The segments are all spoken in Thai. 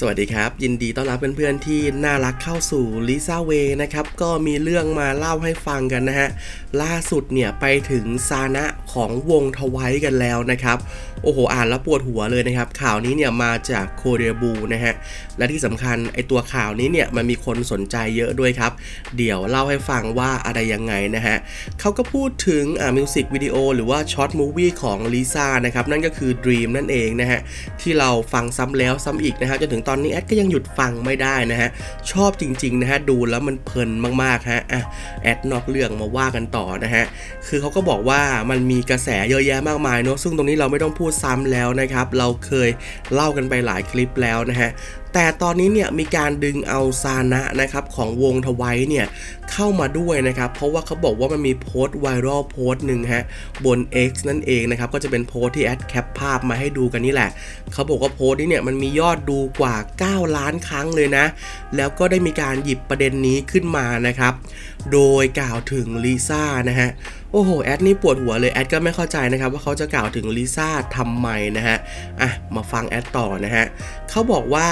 สวัสดีครับ ยินดีต้อนรับเพื่อนๆที่น่ารักเข้าสู่ลิซ่าเวนะครับ ก็มีเรื่องมาเล่าให้ฟังกันนะฮะ ล่าสุดเนี่ยไปถึงซานะของวงทวายกันแล้วนะครับ โอ้โห อ่านแล้วปวดหัวเลยนะครับ ข่าวนี้เนี่ยมาจากโคเรียบูนะฮะ และที่สำคัญไอตัวข่าวนี้เนี่ยมันมีคนสนใจเยอะด้วยครับ เดี๋ยวเล่าให้ฟังว่าอะไรยังไงนะฮะเขาก็พูดถึงอ่ามิวสิกวิดีโอหรือว่าช็อตมูวี่ของลิซ่านะครับนั่นก็คือ Dream นั่นเองนะฮะที่เราฟังซ้ำแล้วซ้ำอีกนะฮะจนถึงตอนนี้แอดก็ยังหยุดฟังไม่ได้นะฮะ ชอบจริงๆนะฮะ ดูแล้วมันเพลินมากๆฮะอะแอดนอกเรื่องมาว่ากันต่อนะฮะ คือเขาก็บอกว่ามันมีกระแสเยอะแยะมากมายเนอะซึ่งตรงนี้เราไม่ต้องพูดซ้ำแล้วนะครับ เราเคยเล่ากันไปหลายคลิปแล้วนะฮะแต่ตอนนี้เนี่ยมีการดึงเอาซานะนะครับของวงทวายเนี่ยเข้ามาด้วยนะครับ เพราะว่าเขาบอกว่ามันมีโพสต์ไวรัลโพสต์หนึ่งฮะบน X นั่นเองนะครับ ก็จะเป็นโพสต์ที่แอดแคปภาพมาให้ดูกันนี่แหละ เขาบอกว่าโพสต์นี้เนี่ยมันมียอดดูกว่า 9 ล้านครั้งเลยนะ แล้วก็ได้มีการหยิบประเด็นนี้ขึ้นมานะครับ โดยกล่าวถึงลิซ่านะฮะโอ้โหแอดนี่ปวดหัวเลยแอดก็ไม่เข้าใจนะครับว่าเขาจะกล่าวถึงลิซ่าทำไมนะฮะอะมาฟังแอดต่อนะฮะเขาบอกว่า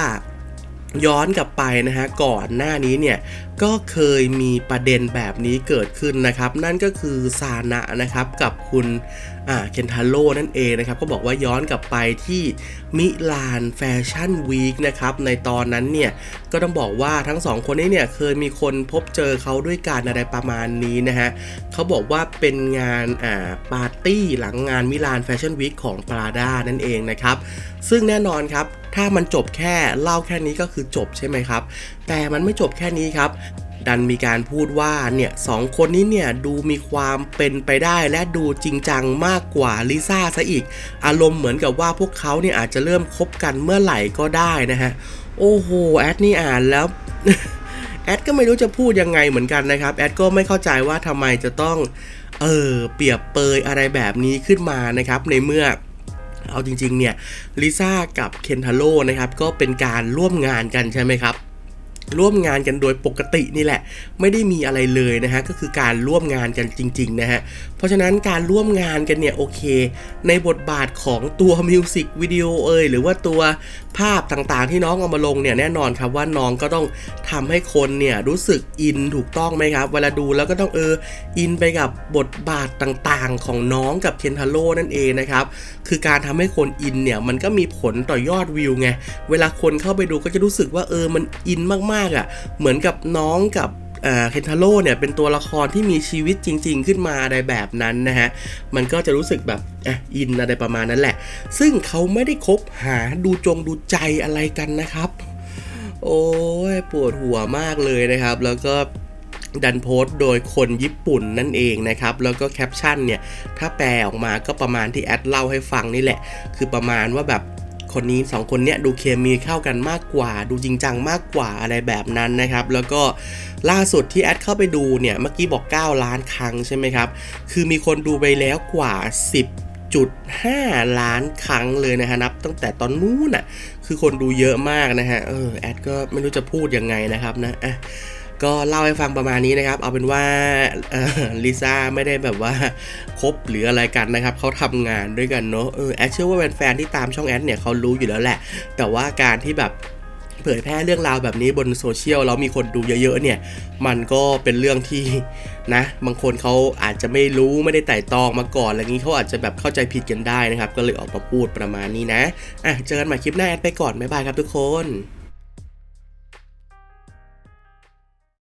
ย้อนกลับไปนะฮะก่อนหน้านี้เนี่ยก็เคยมีประเด็นแบบนี้เกิดขึ้นนะครับ นั่นก็คือซานะนะครับกับคุณเคนทาโร่นั่นเองนะครับก็บอกว่าย้อนกลับไปที่มิลานแฟชั่นวีคนะครับในตอนนั้นเนี่ยก็ต้องบอกว่าทั้งสองคนนี้เนี่ยเคยมีคนพบเจอเขาด้วยกันอะไรประมาณนี้นะฮะเขาบอกว่าเป็นงานอ่าปาร์ตี้หลังงานมิลานแฟชั่นวีคของปราด้านั่นเองนะครับซึ่งแน่นอนครับถ้ามันจบแค่เล่าแค่นี้ก็คือจบใช่ไหมครับ แต่มันไม่จบแค่นี้ครับดันมีการพูดว่าเนี่ยสองคนนี้เนี่ยดูมีความเป็นไปได้และดูจริงจังมากกว่าลิซ่าซะอีก อารมณ์เหมือนกับว่าพวกเขาเนี่ยอาจจะเริ่มคบกันเมื่อไหร่ก็ได้นะฮะ โอ้โห แอดนี่อ่านแล้วแอดก็ไม่รู้จะพูดยังไงเหมือนกันนะครับ แอดก็ไม่เข้าใจว่าทำไมจะต้องเออเปรียบเปยอะไรแบบนี้ขึ้นมานะครับในเมื่อ เอาจริงๆเนี่ยลิซ่ากับเคนทาโร่นะครับก็เป็นการร่วมงานกันใช่ไหมครับ ร่วมงานกันโดยปกตินี่แหละ ไม่ได้มีอะไรเลยนะฮะก็คือการร่วมงานกันจริงๆนะฮะเพราะฉะนั้นการร่วมงานกันเนี่ยโอเค ในบทบาทของตัวมิวสิกวิดีโอเอ่ยหรือว่าตัวภาพต่างๆ ที่น้องเอามาลงเนี่ยแน่นอนครับว่าน้องก็ต้องทำให้คนเนี่ยรู้สึกอินถูกต้องไหมครับ เวลาดูแล้วก็ต้องเอออินไปกับบทบาทต่างๆ ของน้องกับเคนทาโร่นั่นเองนะครับคือการทำให้คนอินเนี่ยมันก็มีผลต่อยอดวิวไงเวลาคนเข้าไปดูก็จะรู้สึกว่าเออมันอินมากๆอะ เหมือนกับน้องกับเคนทาโร่เนี่ยเป็นตัวละครที่มีชีวิตจริง ๆ ขึ้นมาอะไรแบบนั้นนะฮะ มันก็จะรู้สึกแบบอ,อินอะไรประมาณนั้นแหละ ซึ่งเขาไม่ได้คบหาดูจงดูใจอะไรกันนะครับ โอ้ยปวดหัวมากเลยนะครับ แล้วก็ดันโพสต์โดยคนญี่ปุ่นนั่นเองนะครับ แล้วก็แคปชั่นเนี่ย ถ้าแปลออกมาก็ประมาณที่แอดเล่าให้ฟังนี่แหละ คือประมาณว่าแบบ คนนี้สองคนเนี้ยดูเคมีเข้ากันมากกว่า ดูจริงจังมากกว่าอะไรแบบนั้นนะครับ แล้วก็ล่าสุดที่แอดเข้าไปดูเนี่ยเมื่อกี้บอก 9 ล้านครั้งใช่ไหมครับ คือมีคนดูไปแล้วกว่า 10จุด5ล้านครั้งเลยนะฮะนับตั้งแต่ตอนนู้นอะคือคนดูเยอะมากนะฮะเออแอดก็ไม่รู้จะพูดยังไงนะครับนะอะ ก็เล่าให้ฟังประมาณนี้นะครับ เอาเป็นว่าลิซ่าไม่ได้แบบว่าคบหรืออะไรกันนะครับเขาทำงานด้วยกันเนอะเออแอดเชื่อว่าแฟนๆที่ตามช่องแอดเนี่ยเขารู้อยู่แล้วแหละ แต่ว่าการที่แบบเผยแพร่เรื่องราวแบบนี้บนโซเชียลแล้วมีคนดูเยอะๆเนี่ย มันก็เป็นเรื่องที่นะ บางคนเขาอาจจะไม่รู้ไม่ได้ไต่ตองมาก่อนอะไรงี้เขาอาจจะแบบเข้าใจผิดกันได้นะครับ ก็เลยออกมาพูดประมาณนี้นะอะเจอกันใหม่คลิปหน้าแอดไปก่อนบ๊ายบายครับทุกคน